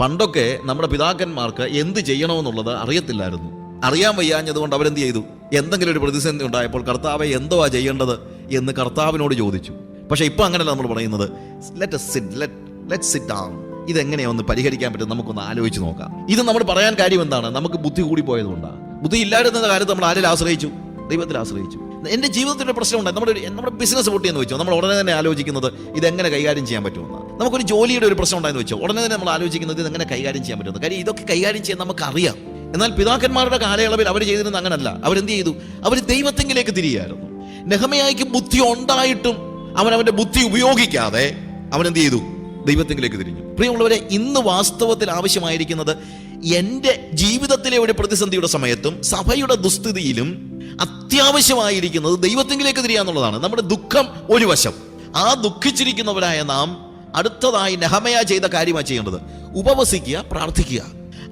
പണ്ടൊക്കെ നമ്മുടെ പിതാക്കന്മാർക്ക് എന്ത് ചെയ്യണമെന്നുള്ളത് അറിയത്തില്ലായിരുന്നു. അറിയാൻ വയ്യാഞ്ഞതുകൊണ്ട് അവരെന്ത് ചെയ്തു? എന്തെങ്കിലും ഒരു പ്രതിസന്ധി ഉണ്ടായപ്പോൾ കർത്താവെ എന്തോ ആ ചെയ്യേണ്ടത് എന്ന് കർത്താവിനോട് ചോദിച്ചു. പക്ഷേ ഇപ്പോൾ അങ്ങനെയല്ല നമ്മൾ പറയുന്നത്. Let sit let let sit down ഇതെങ്ങനെയൊന്ന് പരിഹരിക്കാൻ പറ്റും? നമുക്കൊന്ന് ആലോചിച്ച് നോക്കാം. ഇത് നമ്മൾ പറയാൻ കാര്യം എന്താണ്? നമുക്ക് ബുദ്ധി കൂടി പോയതുകൊണ്ടാണ് ബുദ്ധി ഇല്ലായിരുന്ന കാലത്ത് നമ്മൾ ആരിൽ ആശ്രയിച്ചു? ദൈവത്തിൽ ആശ്രയിച്ചു. എന്റെ ജീവിതത്തിന്റെ പ്രശ്നമുണ്ട്. നമ്മുടെ നമ്മുടെ ബിസിനസ് പൊട്ടിയെന്ന് വെച്ചോ നമ്മൾ ഉടനെ തന്നെ ആലോചിക്കുന്നത് ഇതെങ്ങനെ കൈകാര്യം ചെയ്യാൻ പറ്റുമെന്ന്. നമുക്കൊരു ജോലിയുടെ ഒരു പ്രശ്നം ഉണ്ടായെന്ന് വെച്ചോ ഉടനെ തന്നെ നമ്മൾ ആലോചിക്കുന്നത് ഇതെങ്ങനെ കൈകാര്യം ചെയ്യാൻ പറ്റുമെന്ന്. കാര്യം ഇതൊക്കെ കൈകാര്യം ചെയ്യാൻ നമുക്കറിയാം. എന്നാൽ പിതാക്കന്മാരുടെ കാലയളവിൽ അവർ ചെയ്തിരുന്നത് അങ്ങനല്ല. അവരെന്ത് ചെയ്തു? അവർ ദൈവത്തെങ്കിലേക്ക് തിരികെയായിരുന്നു നെഹമയായിക്ക് ബുദ്ധി ഉണ്ടായിട്ടും അവൻ അവന്റെ ബുദ്ധി ഉപയോഗിക്കാതെ അവൻ എന്ത് ചെയ്തു? ദൈവത്തെങ്കിലേക്ക് തിരിഞ്ഞു. പ്രിയമുള്ളവരെ ഇന്ന് വാസ്തവത്തിൽ ആവശ്യമായിരിക്കുന്നത് എന്റെ ജീവിതത്തിലെ ഒരു പ്രതിസന്ധിയുടെ സമയത്തും സഭയുടെ ദുസ്ഥിതിയിലും അത്യാവശ്യമായിരിക്കുന്നത് ദൈവത്തെങ്കിലേക്ക് തിരിയാന്നുള്ളതാണ് നമ്മുടെ ദുഃഖം ഒരു വശം ആ ദുഃഖിച്ചിരിക്കുന്നവരായ നാം അടുത്തതായി നെഹമയ ചെയ്ത കാര്യമാണ് ചെയ്യേണ്ടത്. ഉപവസിക്കുക പ്രാർത്ഥിക്കുക.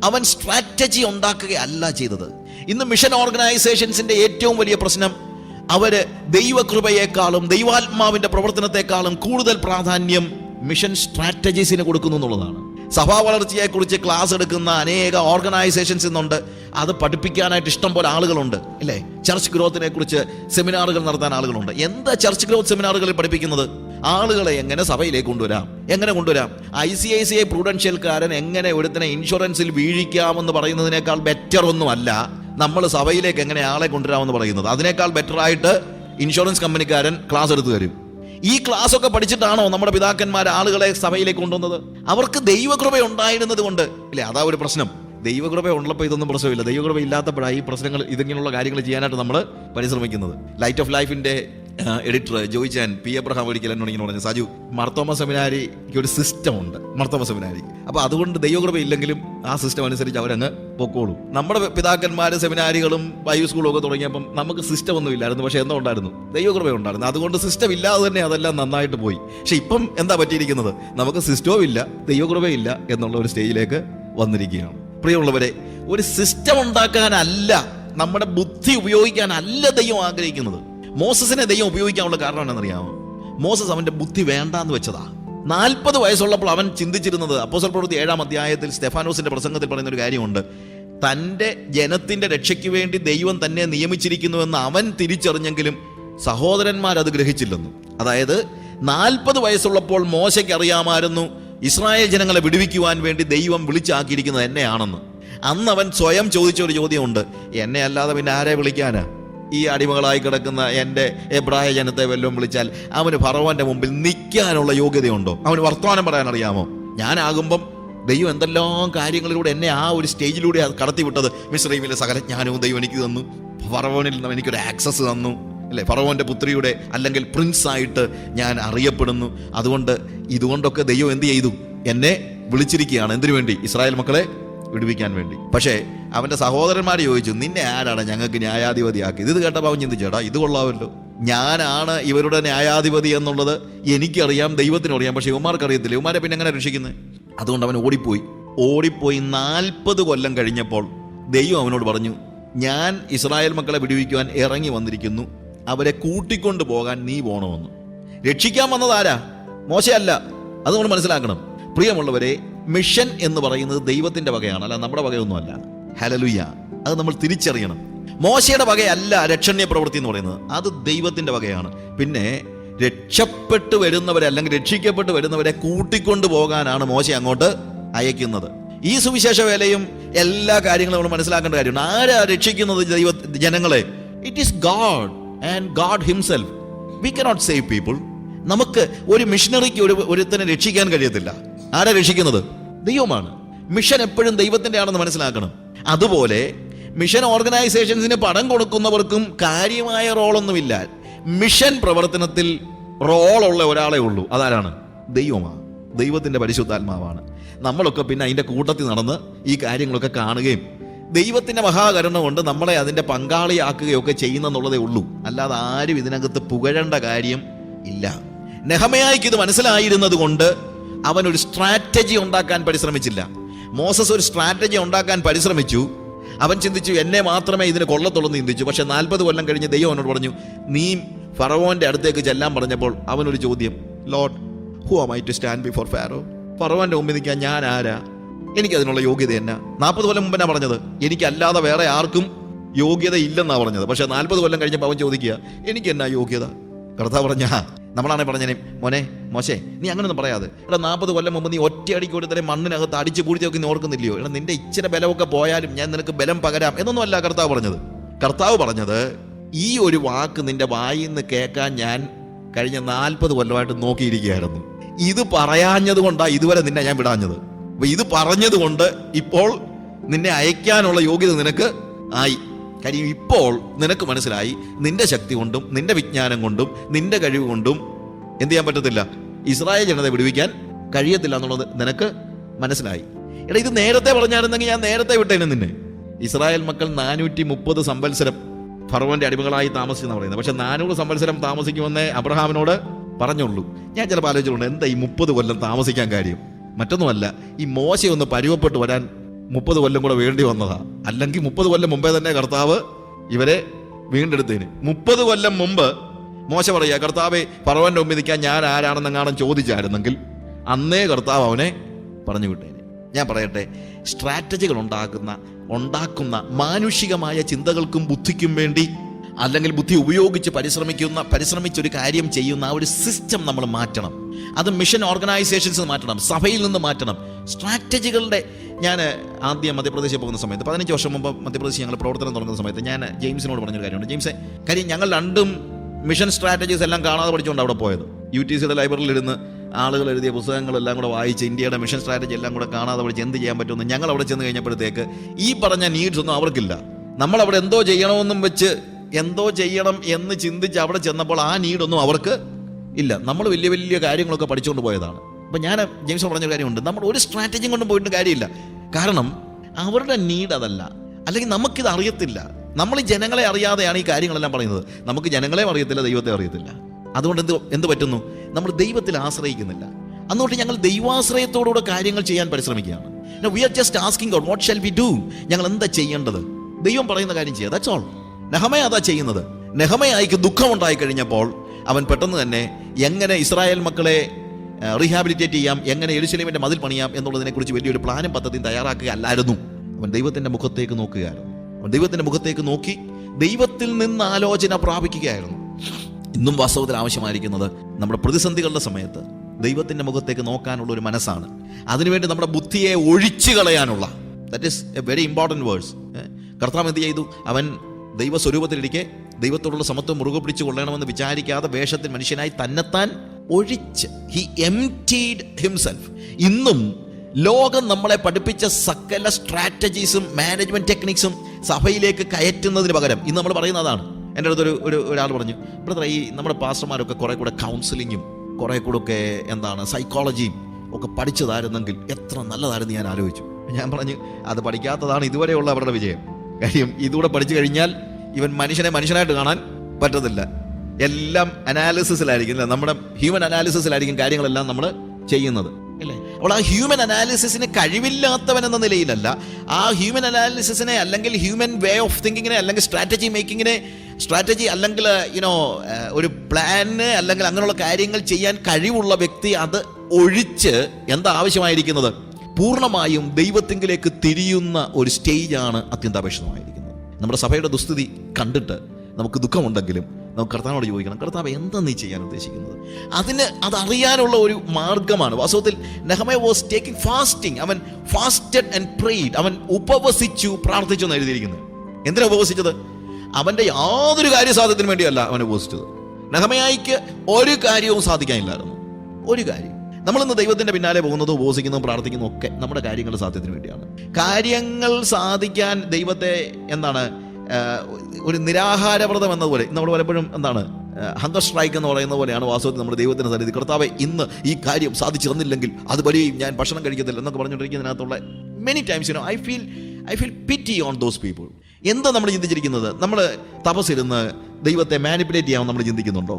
അവൻ സ്ട്രാറ്റജി ഉണ്ടാക്കുകയല്ല ചെയ്തത്. ഇന്ന് മിഷൻ ഓർഗനൈസേഷൻസിന്റെ ഏറ്റവും വലിയ പ്രശ്നം അവർ ദൈവകൃപയേക്കാളും ദൈവാത്മാവിന്റെ പ്രവർത്തനത്തെക്കാളും കൂടുതൽ പ്രാധാന്യം മിഷൻ സ്ട്രാറ്റജീസിന് കൊടുക്കുന്നു എന്നുള്ളതാണ്. സഭാ വളർച്ചയെക്കുറിച്ച് ക്ലാസ് എടുക്കുന്ന അനേക ഓർഗനൈസേഷൻസ് ഇന്നുണ്ട്. അത് പഠിപ്പിക്കാനായിട്ട് ഇഷ്ടം പോലെ ആളുകളുണ്ട് അല്ലേ ചർച്ച് ഗ്രോത്തിനെ കുറിച്ച് സെമിനാറുകൾ നടത്താൻ ആളുകളുണ്ട്. എന്താ ചർച്ച് ഗ്രോത്ത് സെമിനാറുകളിൽ പഠിപ്പിക്കുന്നത്? ആളുകളെ എങ്ങനെ സഭയിലേക്ക് കൊണ്ടുവരാം? എങ്ങനെ കൊണ്ടുവരാം? I C I C I പ്രൂഡൻഷ്യൽക്കാരൻ എങ്ങനെ ഒരുത്തിനെ ഇൻഷുറൻസിൽ വീഴിക്കാമെന്ന് പറയുന്നതിനേക്കാൾ ബെറ്റർ ഒന്നുമല്ല നമ്മൾ സഭയിലേക്ക് എങ്ങനെ ആളെ കൊണ്ടുവരാമെന്ന് പറയുന്നത്. അതിനേക്കാൾ ബെറ്റർ ആയിട്ട് ഇൻഷുറൻസ് കമ്പനിക്കാരൻ ക്ലാസ് എടുത്തു തരും. ഈ ക്ലാസ് ഒക്കെ പഠിച്ചിട്ടാണോ നമ്മുടെ പിതാക്കന്മാർ ആളുകളെ സഭയിലേക്ക് കൊണ്ടുവന്നത്? അവർക്ക് ദൈവകൃപ ഉണ്ടായിരുന്നത് കൊണ്ട്. ഇല്ലേ അതാ ഒരു പ്രശ്നം. ദൈവകൃപ ഉള്ളപ്പോൾ ഇതൊന്നും പ്രശ്നമില്ല. ദൈവകൃപ ഇല്ലാത്തപ്പോഴാണ് ഈ പ്രശ്നങ്ങൾ ഇതിങ്ങനെയുള്ള കാര്യങ്ങൾ ചെയ്യാനായിട്ട് നമ്മൾ പരിശ്രമിക്കുന്നത്. ലൈറ്റ് ഓഫ് ലൈഫിന്റെ എഡിറ്റർ ജോയിച്ചാൻ പി എബ്രഹാം ഒരിക്കൽ എന്നോട് ഇങ്ങനെ പറഞ്ഞു സാജു മർത്തോമ സെമിനാരിക്ക് ഒരു സിസ്റ്റം ഉണ്ട് മർത്തോമ സെമിനാരി. അപ്പൊ അതുകൊണ്ട് ദൈവകൃപ ഇല്ലെങ്കിലും ആ സിസ്റ്റം അനുസരിച്ച് അവരങ്ങ് പൊക്കോളും. നമ്മുടെ പിതാക്കന്മാര് സെമിനാരികളും ബൈബിൾ സ്കൂളും ഒക്കെ തുടങ്ങിയപ്പം നമുക്ക് സിസ്റ്റം ഒന്നും ഇല്ലായിരുന്നു പക്ഷെ എന്തോ ഉണ്ടായിരുന്നു? ദൈവകൃപ ഉണ്ടായിരുന്നു. അതുകൊണ്ട് സിസ്റ്റം ഇല്ലാതെ തന്നെ അതെല്ലാം നന്നായിട്ട് പോയി. പക്ഷെ ഇപ്പം എന്താ പറ്റിയിരിക്കുന്നത്? നമുക്ക് സിസ്റ്റവും ഇല്ല ദൈവകൃപയില്ല എന്നുള്ള ഒരു സ്റ്റേജിലേക്ക് വന്നിരിക്കുകയാണ്. പ്രിയമുള്ളവരെ ഒരു സിസ്റ്റം ഉണ്ടാക്കാനല്ല നമ്മുടെ ബുദ്ധി ഉപയോഗിക്കാനല്ല ദൈവം ആഗ്രഹിക്കുന്നത്. മോസസിനെ ദൈവം ഉപയോഗിക്കാനുള്ള കാരണം എന്താണെന്നറിയാമോ? മോസസ് അവന്റെ ബുദ്ധി വേണ്ടാന്ന് വെച്ചതാ. നാൽപ്പത് വയസ്സുള്ളപ്പോൾ അവൻ ചിന്തിച്ചിരുന്നത് അപ്പോസൽ പ്രവൃത്തി ഏഴാം അധ്യായത്തിൽ സ്റ്റെഫാനോസിന്റെ പ്രസംഗത്തിൽ പറയുന്ന ഒരു കാര്യമുണ്ട്. തന്റെ ജനത്തിന്റെ രക്ഷയ്ക്ക് വേണ്ടി ദൈവം തന്നെ നിയമിച്ചിരിക്കുന്നുവെന്ന് അവൻ തിരിച്ചറിഞ്ഞെങ്കിലും സഹോദരന്മാർ അത് ഗ്രഹിച്ചില്ലെന്നു. അതായത് നാൽപ്പത് വയസ്സുള്ളപ്പോൾ മോശയ്ക്ക് അറിയാമായിരുന്നു ഇസ്രായേൽ ജനങ്ങളെ വിടുവിക്കുവാൻ വേണ്ടി ദൈവം വിളിച്ചാക്കിയിരിക്കുന്നത് എന്നെയാണെന്ന്. അന്ന് അവൻ സ്വയം ചോദിച്ച ഒരു ചോദ്യമുണ്ട്. എന്നെ അല്ലാതെ പിന്നെ ആരെ വിളിക്കാനാ? ഈ അടിമകളായി കിടക്കുന്ന എന്റെ എബ്രായ ജനത്തെ വല്ലതും വിളിച്ചാൽ അവന് ഫറവന്റെ മുമ്പിൽ നിൽക്കാനുള്ള യോഗ്യതയുണ്ടോ? അവന് വർത്തമാനം പറയാൻ അറിയാമോ? ഞാനാകുമ്പം ദൈവം എന്തെല്ലാം കാര്യങ്ങളിലൂടെ എന്നെ ആ ഒരു സ്റ്റേജിലൂടെ കടത്തിവിട്ടത് മിശ്രീമിലെ സകല ജ്ഞാനവും ദൈവം എനിക്ക് തന്നു. ഫറവോനിൽ നിന്ന് എനിക്കൊരു ആക്സസ് തന്നു. അല്ലേ? ഫറവോന്റെ പുത്രിയുടെ അല്ലെങ്കിൽ പ്രിൻസ് ആയിട്ട് ഞാൻ അറിയപ്പെടുന്നു. അതുകൊണ്ട് ഇതുകൊണ്ടൊക്കെ ദൈവം എന്ത് ചെയ്തു? എന്നെ വിളിച്ചിരിക്കുകയാണ്. എന്തിനു വേണ്ടി? ഇസ്രായേൽ മക്കളെ വിടുവിക്കാൻ വേണ്ടി. പക്ഷേ അവന്റെ സഹോദരന്മാർ ചോദിച്ചു നിന്നെ ആരാണ് ഞങ്ങൾക്ക് ന്യായാധിപതിയാക്കിയത്? ഇത് കേട്ടപ്പോൾ അവൻ ചിന്തിച്ചേടാ ഇത് കൊള്ളാമല്ലോ. ഞാനാണ് ഇവരുടെ ന്യായാധിപതി എന്നുള്ളത് എനിക്കറിയാം ദൈവത്തിനും അറിയാം പക്ഷേ ഇവന്മാർക്ക് അറിയത്തില്ല. ഇവന്മാരെ പിന്നെ എങ്ങനെ രക്ഷിക്കുന്നത് അതുകൊണ്ട് അവൻ ഓടിപ്പോയി. ഓടിപ്പോയി നാൽപ്പത് കൊല്ലം കഴിഞ്ഞപ്പോൾ ദൈവം അവനോട് പറഞ്ഞു ഞാൻ ഇസ്രായേൽ മക്കളെ വിടുവിക്കുവാൻ ഇറങ്ങി വന്നിരിക്കുന്നു. അവരെ കൂട്ടിക്കൊണ്ട് പോകാൻ നീ പോണമെന്ന്. രക്ഷിക്കാൻ വന്നതാരാ മോശയല്ല അത് നമ്മൾ മനസ്സിലാക്കണം. പ്രിയമുള്ളവരെ മിഷൻ എന്ന് പറയുന്നത് ദൈവത്തിന്റെ വകയാണ്. അല്ല നമ്മുടെ വകയൊന്നുമല്ല. ഹലലുയ്യ അത് നമ്മൾ തിരിച്ചറിയണം. മോശയുടെ വകയല്ല രക്ഷണീയ പ്രവൃത്തി എന്ന് പറയുന്നത്. അത് ദൈവത്തിന്റെ വകയാണ്. പിന്നെ രക്ഷപ്പെട്ട് വരുന്നവരെ അല്ലെങ്കിൽ രക്ഷിക്കപ്പെട്ട് വരുന്നവരെ കൂട്ടിക്കൊണ്ടു പോകാനാണ് മോശ അങ്ങോട്ട് അയക്കുന്നത്. ഈ സുവിശേഷ വേലയും എല്ലാ കാര്യങ്ങളും നമ്മൾ മനസ്സിലാക്കേണ്ട കാര്യമാണ് ആരാ രക്ഷിക്കുന്നത് ദൈവ ജനങ്ങളെ? It is God and God himself we cannot save people നമുക്ക് ഒരു മിഷനറിക്ക് ഒരു ഒരുത്തനെ രക്ഷിക്കാൻ കഴിയത്തില്ല. ആരാ രക്ഷിക്കുന്നത്? ദൈവമാണ്. മിഷൻ എപ്പോഴും ദൈവത്തിന്റെ ആണെന്ന് മനസ്സിലാക്കണം. അതുപോലെ മിഷൻ ഓർഗനൈസേഷൻസിന് പടം കൊടുക്കുന്നവർക്കും കാര്യമായ റോളൊന്നുമില്ല. മിഷൻ പ്രവർത്തനത്തിൽ റോളുള്ള ഒരാളെ ഉള്ളൂ. അതാരാണ്? ദൈവമാണ്. ദൈവത്തിന്റെ പരിശുദ്ധാത്മാവാണ്. നമ്മളൊക്കെ പിന്നെ അതിന്റെ കൂട്ടത്തിൽ നടന്ന് ഈ കാര്യങ്ങളൊക്കെ കാണുകയും ദൈവത്തിന്റെ മഹാകരുണ കൊണ്ട് നമ്മളെ അതിന്റെ പങ്കാളിയാക്കുകയൊക്കെ ചെയ്യുന്നെന്നുള്ളതേ ഉള്ളൂ. അല്ലാതെ ആരും ഇതിനകത്ത് പുകഴേണ്ട കാര്യം ഇല്ല. നെഹമയായിക്ക് ഇത് മനസ്സിലായിരുന്നത് കൊണ്ട് അവൻ ഒരു സ്ട്രാറ്റജി ഉണ്ടാക്കാൻ പരിശ്രമിച്ചില്ല. മോസസ് ഒരു സ്ട്രാറ്റജി ഉണ്ടാക്കാൻ പരിശ്രമിച്ചു. അവൻ ചിന്തിച്ചു എന്നെ മാത്രമേ ഇതിന് കൊള്ളത്തുള്ളൂ എന്ന് ചിന്തിച്ചു. പക്ഷെ നാൽപ്പത് കൊല്ലം കഴിഞ്ഞ് ദൈവം അവനോട് പറഞ്ഞു നീ ഫറവോന്റെ അടുത്തേക്ക് ചെല്ലാൻ പറഞ്ഞപ്പോൾ അവനൊരു ചോദ്യം Lord who am I to stand before Pharaoh ഫറവോന്റെ മുമ്പിൽ നിൽക്കാൻ ഞാൻ ആരാ? എനിക്ക് അതിനുള്ള യോഗ്യത എന്നാ? നാൽപ്പത് കൊല്ലം മുമ്പ് എന്നാ പറഞ്ഞത്? എനിക്കല്ലാതെ വേറെ ആർക്കും യോഗ്യത ഇല്ലെന്നാണ് പറഞ്ഞത്. പക്ഷേ നാൽപ്പത് കൊല്ലം കഴിഞ്ഞപ്പോൾ അവൻ ചോദിക്കുക എനിക്ക് എന്നാ യോഗ്യത? കർത്താവ് പറഞ്ഞ നമ്മളാണെ പറഞ്ഞേ മോനെ മോശേ നീ അങ്ങനൊന്നും പറയാതെ. എടാ നാൽപ്പത് കൊല്ലം മുമ്പ് നീ ഒറ്റയടിക്ക് കൊടുത്തേ മണ്ണിനകത്ത് അടിച്ചു കൂടി നോക്കി നീ ഓർക്കുന്നില്ലയോ? എടാ നിന്റെ ഇച്ചിരി ബലമൊക്കെ പോയാലും ഞാൻ നിനക്ക് ബലം പകരാം എന്നൊന്നും അല്ല കർത്താവ് പറഞ്ഞത്. കർത്താവ് പറഞ്ഞത് ഈ ഒരു വാക്ക് നിന്റെ വായിൽ നിന്ന് കേൾക്കാൻ ഞാൻ കഴിഞ്ഞ നാൽപ്പത് കൊല്ലമായിട്ട് നോക്കിയിരിക്കുകയായിരുന്നു. ഇത് പറയാഞ്ഞത് കൊണ്ടാണ് ഇതുവരെ നിന്നെ ഞാൻ വിടാഞ്ഞത്. അപ്പൊ ഇത് പറഞ്ഞത് കൊണ്ട് ഇപ്പോൾ നിന്നെ അയക്കാനുള്ള യോഗ്യത നിനക്ക് ആയി. കാര്യം ഇപ്പോൾ നിനക്ക് മനസ്സിലായി നിന്റെ ശക്തി കൊണ്ടും നിന്റെ വിജ്ഞാനം കൊണ്ടും നിന്റെ കഴിവ് കൊണ്ടും എന്ത് ചെയ്യാൻ പറ്റത്തില്ല? ഇസ്രായേൽ ജനതയെ വിടുവിക്കാൻ കഴിയത്തില്ല എന്നുള്ളത് നിനക്ക് മനസ്സിലായി. എടാ ഇത് നേരത്തെ പറഞ്ഞായിരുന്നെങ്കിൽ ഞാൻ നേരത്തെ വിട്ടേനെ നിന്നെ. ഇസ്രായേൽ മക്കൾ നാനൂറ്റി മുപ്പത് സംവത്സരം ഫറവന്റെ അടിമകളായി താമസിച്ചെന്ന് പറയുന്നത്. പക്ഷെ നാനൂറ് സംവത്സരം താമസിക്കുമെന്നേ അബ്രഹാമിനോട് പറഞ്ഞുള്ളൂ. ഞാൻ ചിലപ്പോൾ ആലോചിച്ചിട്ടുണ്ട് എന്താ ഈ മുപ്പത് കൊല്ലം താമസിക്കാൻ കാര്യം? മറ്റൊന്നുമല്ല ഈ മോശ ഒന്ന് പരുവപ്പെട്ട് വരാൻ മുപ്പത് കൊല്ലം കൂടെ വേണ്ടി വന്നതാ. അല്ലെങ്കിൽ മുപ്പത് കൊല്ലം മുമ്പേ തന്നെ കർത്താവ് ഇവരെ വീണ്ടെടുത്തതിന്. മുപ്പത് കൊല്ലം മുമ്പ് മോശം പറയുക കർത്താവെ പറവന്റെ മുമ്പിൽ നിൽക്കാൻ ഞാൻ ആരാണെന്നെങ്ങാനും ചോദിച്ചായിരുന്നെങ്കിൽ അന്നേ കർത്താവ് അവനെ പറഞ്ഞു വിട്ടേനെ. ഞാൻ പറയട്ടെ സ്ട്രാറ്റജികൾ ഉണ്ടാക്കുന്ന ഉണ്ടാക്കുന്ന മാനുഷികമായ ചിന്തകൾക്കും ബുദ്ധിക്കും വേണ്ടി അല്ലെങ്കിൽ ബുദ്ധി ഉപയോഗിച്ച് പരിശ്രമിക്കുന്ന പരിശ്രമിച്ചൊരു കാര്യം ചെയ്യുന്ന ആ ഒരു സിസ്റ്റം നമ്മൾ മാറ്റണം. അത് മിഷൻ ഓർഗനൈസേഷൻസ് മാറ്റണം സഭയിൽ നിന്ന് മാറ്റണം. സ്ട്രാറ്റജികളുടെ ഞാൻ ആദ്യം മധ്യപ്രദേശിൽ പോകുന്ന സമയത്ത് പതിനഞ്ച് വർഷം മുമ്പ് മധ്യപ്രദേശിൽ ഞങ്ങൾ പ്രവർത്തനം തുടങ്ങുന്ന സമയത്ത് ഞാൻ ജെയിംസിനോട് പറഞ്ഞൊരു കാര്യമുണ്ട്. ജെയിംസെ കാര്യം ഞങ്ങൾ രണ്ടും മിഷൻ സ്ട്രാറ്റജീസ് എല്ലാം കാണാതെ പഠിച്ചുകൊണ്ട് അവിടെ പോയത്. യു ടി സിയുടെ ലൈബ്രറിയിൽ ഇരുന്ന് ആളുകൾ എഴുതിയ പുസ്തകങ്ങളെല്ലാം കൂടെ വായിച്ച് ഇന്ത്യയുടെ മിഷൻ സ്ട്രാറ്റജി എല്ലാം കൂടെ കാണാതെ പഠിച്ച് എന്ത് ചെയ്യാൻ പറ്റുമെന്ന് ഞങ്ങൾ അവിടെ ചെന്ന് കഴിഞ്ഞപ്പോഴത്തേക്ക് ഈ പറഞ്ഞ നീഡ്സ് ഒന്നും അവർക്കില്ല. നമ്മൾ അവിടെ എന്തോ ചെയ്യണമെന്നും വെച്ച് എന്തോ ചെയ്യണം എന്ന് ചിന്തിച്ച് അവിടെ ചെന്നപ്പോൾ ആ നീഡൊന്നും അവർക്ക് ഇല്ല. നമ്മൾ വലിയ വലിയ കാര്യങ്ങളൊക്കെ പഠിച്ചുകൊണ്ട് പോയതാണ്. അപ്പം ഞാൻ ജെയിംസ് പറഞ്ഞ കാര്യമുണ്ട്. നമ്മൾ ഒരു സ്ട്രാറ്റജിയും കൊണ്ട് പോയിട്ട് കാര്യമില്ല. കാരണം അവരുടെ നീഡ് അതല്ല. അല്ലെങ്കിൽ നമുക്കിത് അറിയത്തില്ല. നമ്മൾ ജനങ്ങളെ അറിയാതെയാണ് ഈ കാര്യങ്ങളെല്ലാം പറയുന്നത്. നമുക്ക് ജനങ്ങളെ അറിയത്തില്ല ദൈവത്തെ അറിയത്തില്ല. അതുകൊണ്ട് എന്ത് എന്ത് പറ്റുന്നു? നമ്മൾ ദൈവത്തിൽ ആശ്രയിക്കുന്നില്ല. അന്നുകൊണ്ട് ഞങ്ങൾ ദൈവാശ്രയത്തോടുകൂടെ കാര്യങ്ങൾ ചെയ്യാൻ പരിശ്രമിക്കുകയാണ്. We are just asking God what shall we do ഞങ്ങൾ എന്താ ചെയ്യേണ്ടത്? ദൈവം പറയുന്ന കാര്യം ചെയ്യുക ദാറ്റ്സ് ഓൾ നെഹമയ അതാ ചെയ്യുന്നത്. നെഹമയായിക്ക് ദുഃഖമുണ്ടായി കഴിഞ്ഞപ്പോൾ അവൻ പെട്ടെന്ന് തന്നെ എങ്ങനെ ഇസ്രായേൽ മക്കളെ റീഹാബിലിറ്റേറ്റ് ചെയ്യാം എങ്ങനെ എരുശലേമിന്റെ മതിൽ പണിയാം എന്നുള്ളതിനെക്കുറിച്ച് വലിയൊരു പ്ലാനും പദ്ധതിയും തയ്യാറാക്കുക അല്ലായിരുന്നു അവൻ ദൈവത്തിന്റെ മുഖത്തേക്ക് നോക്കുകയായിരുന്നു. അവൻ ദൈവത്തിന്റെ മുഖത്തേക്ക് നോക്കി ദൈവത്തിൽ നിന്ന് ആലോചന പ്രാപിക്കുകയായിരുന്നു. ഇന്നും വാസ്തവത്തിൽ ആവശ്യമായിരിക്കുന്നത് നമ്മുടെ പ്രതിസന്ധികളുടെ സമയത്ത് ദൈവത്തിന്റെ മുഖത്തേക്ക് നോക്കാനുള്ള ഒരു മനസ്സാണ്. അതിനുവേണ്ടി നമ്മുടെ ബുദ്ധിയെ ഒഴിച്ചു കളയാനുള്ള. That is a very important verse കർത്താവ് എന്ത് ചെയ്തു? അവൻ ദൈവസ്വരൂപത്തിലിരിക്കെ ദൈവത്തോടുള്ള സമത്വം മുറുകെ പിടിച്ചു കൊള്ളണമെന്ന് വിചാരിക്കാതെ വേഷത്തിൽ മനുഷ്യനായി തന്നെത്താൻ ഒഴിച്ച് ഹി എം ടീഡ് ഹിംസെൽഫ് ഇന്നും ലോകം നമ്മളെ പഠിപ്പിച്ച സകല സ്ട്രാറ്റജീസും മാനേജ്മെന്റ് ടെക്നിക്സും സഭയിലേക്ക് കയറ്റുന്നതിന് പകരം ഇന്ന് നമ്മൾ പറയുന്ന അതാണ്. എന്റെ അടുത്തൊരു ഒരു ഒരാൾ പറഞ്ഞു ബ്രദർ ഈ നമ്മുടെ പാസ്റ്റർമാരൊക്കെ കുറെ കൂടെ കൗൺസിലിങ്ങും കുറെ കൂടെ ഒക്കെ എന്താണ് സൈക്കോളജിയും ഒക്കെ പഠിച്ചതായിരുന്നെങ്കിൽ എത്ര നല്ലതായിരുന്നു ഞാൻ ആലോചിച്ചു. ഞാൻ പറഞ്ഞു അത് പഠിക്കാത്തതാണ് ഇതുവരെയുള്ള അവരുടെ വിജയം. കാര്യം ഇതുകൂടെ പഠിച്ചു കഴിഞ്ഞാൽ ഇവൻ മനുഷ്യനെ മനുഷ്യനായിട്ട് കാണാൻ പറ്റത്തില്ല. എല്ലാം അനാലിസിസിലായിരിക്കും നമ്മുടെ ഹ്യൂമൻ അനാലിസിസിലായിരിക്കും കാര്യങ്ങളെല്ലാം നമ്മൾ ചെയ്യുന്നത്. അല്ലേ? അപ്പോൾ ആ ഹ്യൂമൻ അനാലിസിസിന് കഴിവില്ലാത്തവൻ എന്ന നിലയിലല്ല ആ ഹ്യൂമൻ അനാലിസിസിനെ അല്ലെങ്കിൽ ഹ്യൂമൻ വേ ഓഫ് തിങ്കിങ്ങിനെ അല്ലെങ്കിൽ സ്ട്രാറ്റജി മേക്കിങ്ങിനെ സ്ട്രാറ്റജി അല്ലെങ്കിൽ യുനോ ഒരു പ്ലാന് അല്ലെങ്കിൽ അങ്ങനെയുള്ള കാര്യങ്ങൾ ചെയ്യാൻ കഴിവുള്ള വ്യക്തി അത് ഒഴിച്ച് എന്താ ആവശ്യമായിരിക്കുന്നത് പൂർണമായും ദൈവത്തിങ്കിലേക്ക് തിരിയുന്ന ഒരു സ്റ്റേജാണ് അത്യന്താപേക്ഷിതമായിരിക്കുന്നത്. നമ്മുടെ സഭയുടെ ദുസ്ഥിതി കണ്ടിട്ട് നമുക്ക് ദുഃഖമുണ്ടെങ്കിലും നമുക്ക് കർത്താവിനോട് ചോദിക്കണം കർത്താവ് എന്താ നീ ചെയ്യാൻ ഉദ്ദേശിക്കുന്നത്? അതിന് അതറിയാനുള്ള ഒരു മാർഗമാണ്. വാസ്തവത്തിൽ നെഹമ വാസ് ടേക്കിംഗ് ഫാസ്റ്റിംഗ് അവൻ ഫാസ്റ്റഡ് ആൻഡ് പ്രെയ്ഡ് അവൻ ഉപവസിച്ചു പ്രാർത്ഥിച്ചു എന്ന് എഴുതിയിരിക്കുന്നത്. എന്തിനാ ഉപവസിച്ചത്? അവന്റെ യാതൊരു കാര്യസാധ്യത്തിന് വേണ്ടിയല്ല അവൻ ഉപവസിച്ചത്. നെഹമയായിക്ക് ഒരു കാര്യവും സാധിക്കാനില്ലായിരുന്നു. ഒരു കാര്യം. നമ്മളിന്ന് ദൈവത്തിന്റെ പിന്നാലെ പോകുന്നതും ഉപവസിക്കുന്നതും പ്രാർത്ഥിക്കുന്നതും ഒക്കെ നമ്മുടെ കാര്യങ്ങൾ സാധ്യത്തിന് വേണ്ടിയാണ്. കാര്യങ്ങൾ സാധിക്കാൻ ദൈവത്തെ എന്താണ് ഒരു നിരാഹാരവ്രതം എന്നതുപോലെ. നമ്മൾ പലപ്പോഴും എന്താണ് ഹങ്കർ സ്ട്രൈക്ക് എന്ന് പറയുന്ന പോലെയാണ് വാസ്തവത്തിൽ നമ്മുടെ ദൈവത്തിന്റെ സന്നിധി. കർത്താവെ ഇന്ന് ഈ കാര്യം സാധിച്ചു തന്നില്ലെങ്കിൽ അത് വരെയും ഞാൻ ഭക്ഷണം കഴിക്കത്തില്ല എന്നൊക്കെ പറഞ്ഞുകൊണ്ടിരിക്കുന്നതിനകത്തുള്ള many times you know I feel I feel pity on those people എന്താ നമ്മൾ ചിന്തിച്ചിരിക്കുന്നത്? നമ്മൾ തപസ്സിരുന്ന് ദൈവത്തെ മാനിപ്പുലേറ്റ് ചെയ്യാൻ നമ്മൾ ചിന്തിക്കുന്നുണ്ടോ?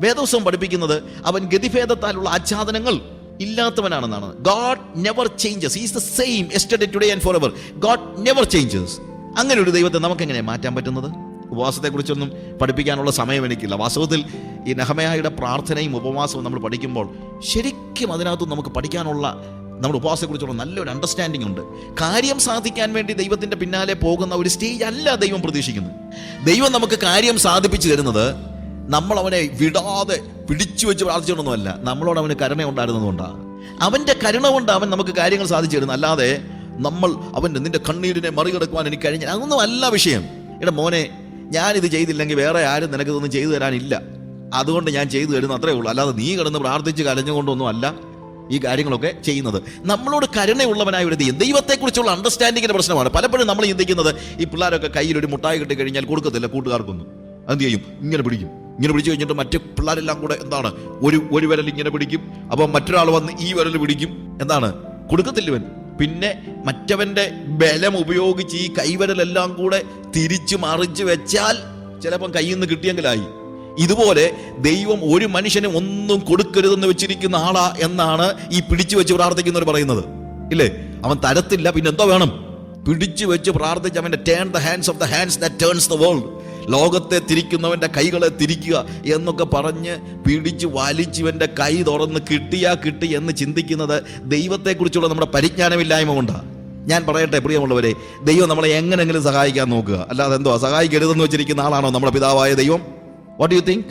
വേദോസം പഠിപ്പിക്കുന്നത് അവൻ ഗതിഭേദത്താലുള്ള ആച്ഛാദനങ്ങൾ ഇല്ലാത്തവനാണെന്നാണ്. God never changes is the same yesterday today and for ever God never changes അങ്ങനെ ഒരു ദൈവത്തെ നമുക്ക് എങ്ങനെ മാറ്റാൻ പറ്റുന്നത്? ഉപവാസത്തെക്കുറിച്ചൊന്നും പഠിപ്പിക്കാനുള്ള സമയം എനിക്കില്ല. വാസ്തവത്തിൽ ഈ നഹമയായുടെ പ്രാർത്ഥനയും ഉപവാസവും നമ്മൾ പഠിക്കുമ്പോൾ ശരിക്കും അതിനകത്ത് നമുക്ക് പഠിക്കാനുള്ള നമ്മുടെ ഉപവാസത്തെക്കുറിച്ചുള്ള നല്ലൊരു അണ്ടർസ്റ്റാൻഡിംഗ് ഉണ്ട്. കാര്യം സാധിക്കാൻ വേണ്ടി ദൈവത്തിന്റെ പിന്നാലെ പോകുന്ന ഒരു സ്റ്റേജ് അല്ല ദൈവം പ്രതീക്ഷിക്കുന്നത്. ദൈവം നമുക്ക് കാര്യം സാധിപ്പിച്ചു തരുന്നത് നമ്മൾ അവനെ വിടാതെ പിടിച്ചു വെച്ച് പ്രാർത്ഥിച്ചുകൊണ്ടൊന്നുമല്ല നമ്മളോട് അവന് കരുണ ഉണ്ടായിരുന്നതുകൊണ്ടാണ് അവന്റെ കരുണ കൊണ്ട് അവൻ നമുക്ക് കാര്യങ്ങൾ സാധിച്ചു തരുന്നു അല്ലാതെ നമ്മൾ അവന്റെ നിന്റെ കണ്ണീരിനെ മറികടക്കുവാൻ എനിക്ക് കഴിഞ്ഞ അതൊന്നും അല്ല വിഷയം. എടാ മോനെ ഞാനിത് ചെയ്തില്ലെങ്കിൽ വേറെ ആരും നിനക്കിതൊന്നും ചെയ്തു തരാനില്ല. അതുകൊണ്ട് ഞാൻ ചെയ്തു തരുന്നു അത്രേ ഉള്ളൂ. അല്ലാതെ നീ കിടന്ന് പ്രാർത്ഥിച്ച് കരഞ്ഞുകൊണ്ടൊന്നും അല്ല ഈ കാര്യങ്ങളൊക്കെ ചെയ്യുന്നത്. നമ്മളോട് കരുണയുള്ളവനായ ഒരു ദൈവം. ദൈവത്തെക്കുറിച്ചുള്ള അണ്ടർസ്റ്റാൻഡിങ്ങിന്റെ പ്രശ്നമാണ്. പലപ്പോഴും നമ്മൾ ചിന്തിക്കുന്നത് ഈ പിള്ളേരൊക്കെ കയ്യിൽ ഒരു മുട്ടായി കിട്ടി കഴിഞ്ഞാൽ കൊടുക്കത്തില്ല കൂട്ടുകാർക്കൊന്നും എന്ത് ചെയ്യും? ഇങ്ങനെ പിടിക്കും. ഇങ്ങനെ പിടിച്ചു കഴിഞ്ഞിട്ട് മറ്റു പിള്ളേരെല്ലാം കൂടെ എന്താണ്? ഒരു ഒരു വിരൽ ഇങ്ങനെ പിടിക്കും. അപ്പം മറ്റൊരാൾ വന്ന് ഈ വിരൽ പിടിക്കും. എന്താണ്? കൊടുക്കത്തില്ലവൻ പിന്നെ മറ്റവന്റെ ബലം ഉപയോഗിച്ച് ഈ കൈവരലെല്ലാം കൂടെ തിരിച്ചു മറിച്ച് വെച്ചാൽ ചിലപ്പം കയ്യിൽ നിന്ന് കിട്ടിയെങ്കിലായി. ഇതുപോലെ ദൈവം ഒരു മനുഷ്യന് ഒന്നും കൊടുക്കരുതെന്ന് വെച്ചിരിക്കുന്ന ആളാ എന്നാണ് ഈ പിടിച്ചു വെച്ച് പ്രാർത്ഥിക്കുന്നവർ പറയുന്നത്. ഇല്ലേ? അവൻ തരത്തില്ല പിന്നെ എന്തോ വേണം? പിടിച്ചു വെച്ച് പ്രാർത്ഥിച്ച് അവന്റെ turn the hands of the hands the turns the world ലോകത്തെ തിരിക്കുന്നവന്റെ കൈകളെ തിരിക്കുക എന്നൊക്കെ പറഞ്ഞ് പിടിച്ച് വലിച്ചുവന്റെ കൈ തുറന്ന് കിട്ടിയാ കിട്ടി എന്ന് ചിന്തിക്കുന്നത് ദൈവത്തെക്കുറിച്ചുള്ള നമ്മുടെ പരിജ്ഞാനമില്ലായ്മ കൊണ്ടാണ് ഞാൻ പറയട്ടെ പ്രിയമുള്ളവരെ ദൈവം നമ്മളെ എങ്ങനെങ്കിലും സഹായിക്കാൻ നോക്കുക. അല്ലാതെ എന്തോ സഹായിക്കരുതെന്ന് വെച്ചിരിക്കുന്ന ആളാണോ നമ്മുടെ പിതാവായ ദൈവം? വാട്ട് യു തിങ്ക്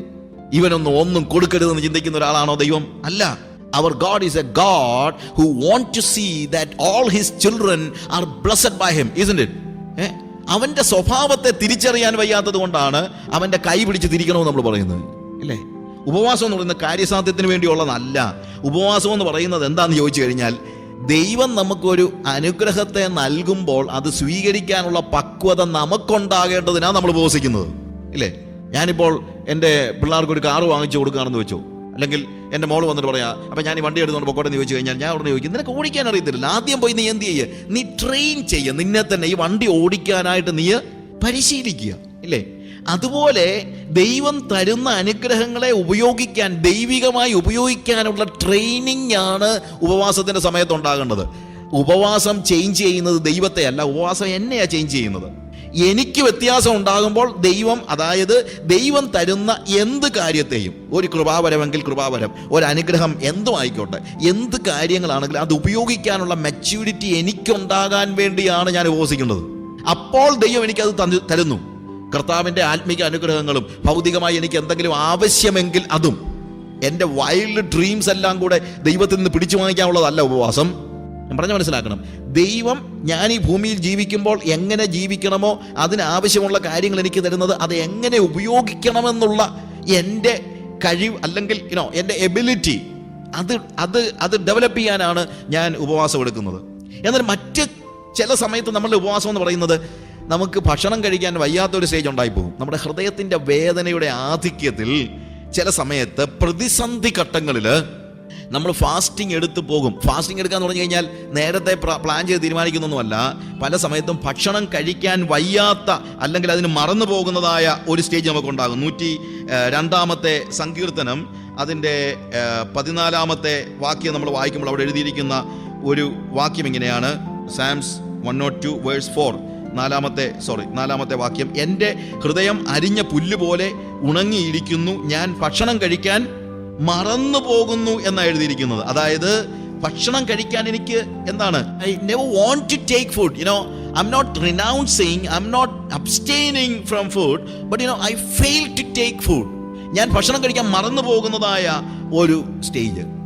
ഇവനൊന്നും ഒന്നും കൊടുക്കരുതെന്ന് ചിന്തിക്കുന്ന ഒരാളാണോ ദൈവം? അല്ല. Our God is a God who want to see that all his children are blessed by him is it അവന്റെ സ്വഭാവത്തെ തിരിച്ചറിയാൻ വയ്യാത്തത് കൊണ്ടാണ് അവന്റെ കൈ പിടിച്ച് തിരിക്കണമെന്ന് നമ്മൾ പറയുന്നത്. ഇല്ലേ? ഉപവാസം എന്ന് പറയുന്നത് കാര്യസാധ്യത്തിന് വേണ്ടിയുള്ളതല്ല. ഉപവാസം എന്ന് പറയുന്നത് എന്താണെന്ന് ചോദിച്ചു കഴിഞ്ഞാൽ ദൈവം നമുക്കൊരു അനുഗ്രഹത്തെ നൽകുമ്പോൾ അത് സ്വീകരിക്കാനുള്ള പക്വത നമുക്കുണ്ടാകേണ്ടതിനാണ് നമ്മൾ ഉപവസിക്കുന്നത്. ഇല്ലേ? ഞാനിപ്പോൾ എന്റെ പിള്ളേർക്ക് ഒരു കാറ് വാങ്ങിച്ചു കൊടുക്കുകയാണെന്ന് വെച്ചോ. അല്ലെങ്കിൽ എന്റെ മോൾ വന്നിട്ട് പറയാം അപ്പം ഞാൻ ഈ വണ്ടി എടുത്തുകൊണ്ട് പൊക്കോട്ടെ എന്ന് ചോദിച്ചു കഴിഞ്ഞാൽ ഞാൻ ഉടനെ ചോദിക്കും നിനക്ക് ഓടിക്കാൻ അറിയത്തില്ല. ആദ്യം പോയി നീ എന്ത് ചെയ്യുക നീ ട്രെയിൻ ചെയ്യുക നിന്നെ തന്നെ ഈ വണ്ടി ഓടിക്കാനായിട്ട് നീ പരിശീലിക്കുക. ഇല്ലേ? അതുപോലെ ദൈവം തരുന്ന അനുഗ്രഹങ്ങളെ ഉപയോഗിക്കാൻ ദൈവികമായി ഉപയോഗിക്കാനുള്ള ട്രെയിനിങ് ആണ് ഉപവാസത്തിന്റെ സമയത്ത് ഉണ്ടാകേണ്ടത്. ഉപവാസം ചേഞ്ച് ചെയ്യുന്നത് ദൈവത്തെ അല്ല ഉപവാസം എന്നെയാണ് ചേഞ്ച് ചെയ്യുന്നത്. എനിക്ക് വ്യത്യാസം ഉണ്ടാകുമ്പോൾ ദൈവം അതായത് ദൈവം തരുന്ന എന്ത് കാര്യത്തെയും ഒരു കൃപാവരമെങ്കിൽ കൃപാവരം ഒരു അനുഗ്രഹം എന്തും ആയിക്കോട്ടെ എന്ത് കാര്യങ്ങളാണെങ്കിലും അത് ഉപയോഗിക്കാനുള്ള മെച്യൂരിറ്റി എനിക്കുണ്ടാകാൻ വേണ്ടിയാണ് ഞാൻ ഉപവസിക്കുന്നത് അപ്പോൾ ദൈവം എനിക്കത് തന്നു തരുന്നു. കർത്താവിന്റെ ആത്മീക അനുഗ്രഹങ്ങളും ഭൗതികമായി എനിക്ക് എന്തെങ്കിലും ആവശ്യമെങ്കിൽ അതും. എന്റെ വൈൽഡ് ഡ്രീംസ് എല്ലാം കൂടെ ദൈവത്തിൽ നിന്ന് പിടിച്ചു വാങ്ങിക്കാനുള്ളതല്ല ഉപവാസം. ഞാൻ പറഞ്ഞ മനസ്സിലാക്കണം. ദൈവം ഞാൻ ഈ ഭൂമിയിൽ ജീവിക്കുമ്പോൾ എങ്ങനെ ജീവിക്കണമോ അതിനാവശ്യമുള്ള കാര്യങ്ങൾ എനിക്ക് തരുന്നത് അത് എങ്ങനെ ഉപയോഗിക്കണമെന്നുള്ള എന്റെ കഴിവ് അല്ലെങ്കിൽ യുനോ എന്റെ എബിലിറ്റി അത് അത് അത് ഡെവലപ്പ് ചെയ്യാനാണ് ഞാൻ ഉപവാസം എടുക്കുന്നത്. എന്നാൽ മറ്റ് ചില സമയത്ത് നമ്മളുടെ ഉപവാസം എന്ന് പറയുന്നത് നമുക്ക് ഭക്ഷണം കഴിക്കാൻ വയ്യാത്തൊരു സ്റ്റേജ് ഉണ്ടായിപ്പോകും നമ്മുടെ ഹൃദയത്തിന്റെ വേദനയുടെ ആധിക്യത്തിൽ ചില സമയത്ത് പ്രതിസന്ധി ഘട്ടങ്ങളിൽ നമ്മൾ ഫാസ്റ്റിംഗ് എടുത്ത് പോകും. ഫാസ്റ്റിംഗ് എടുക്കാന്ന് പറഞ്ഞു കഴിഞ്ഞാൽ നേരത്തെ പ്ലാൻ ചെയ്ത് തീരുമാനിക്കുന്നൊന്നുമല്ല. പല സമയത്തും ഭക്ഷണം കഴിക്കാൻ വയ്യാത്ത അല്ലെങ്കിൽ അതിന് മറന്നു പോകുന്നതായ ഒരു സ്റ്റേജ് നമുക്കുണ്ടാകും. നൂറ്റി രണ്ടാമത്തെ സങ്കീർത്തനം അതിന്റെ പതിനാലാമത്തെ വാക്യം നമ്മൾ വായിക്കുമ്പോൾ അവിടെ എഴുതിയിരിക്കുന്ന ഒരു വാക്യം ഇങ്ങനെയാണ്. Psalms one not two verse four നാലാമത്തെ സോറി നാലാമത്തെ വാക്യം. എന്റെ ഹൃദയം അരിഞ്ഞ പുല്ല് പോലെ ഉണങ്ങിയിരിക്കുന്നു. ഞാൻ ഭക്ഷണം കഴിക്കാൻ മറന്നു പോകുന്നു എന്നാണ് എഴുതിയിരിക്കുന്നത്. അതായത് ഭക്ഷണം കഴിക്കാൻ എനിക്ക് എന്താണ്? I never want to take food you know I am not renouncing I am not abstaining from food but you know I fail to take food ഞാൻ ഭക്ഷണം കഴിക്കാൻ മറന്നു പോകുന്നതായ ഒരു സ്റ്റേജ്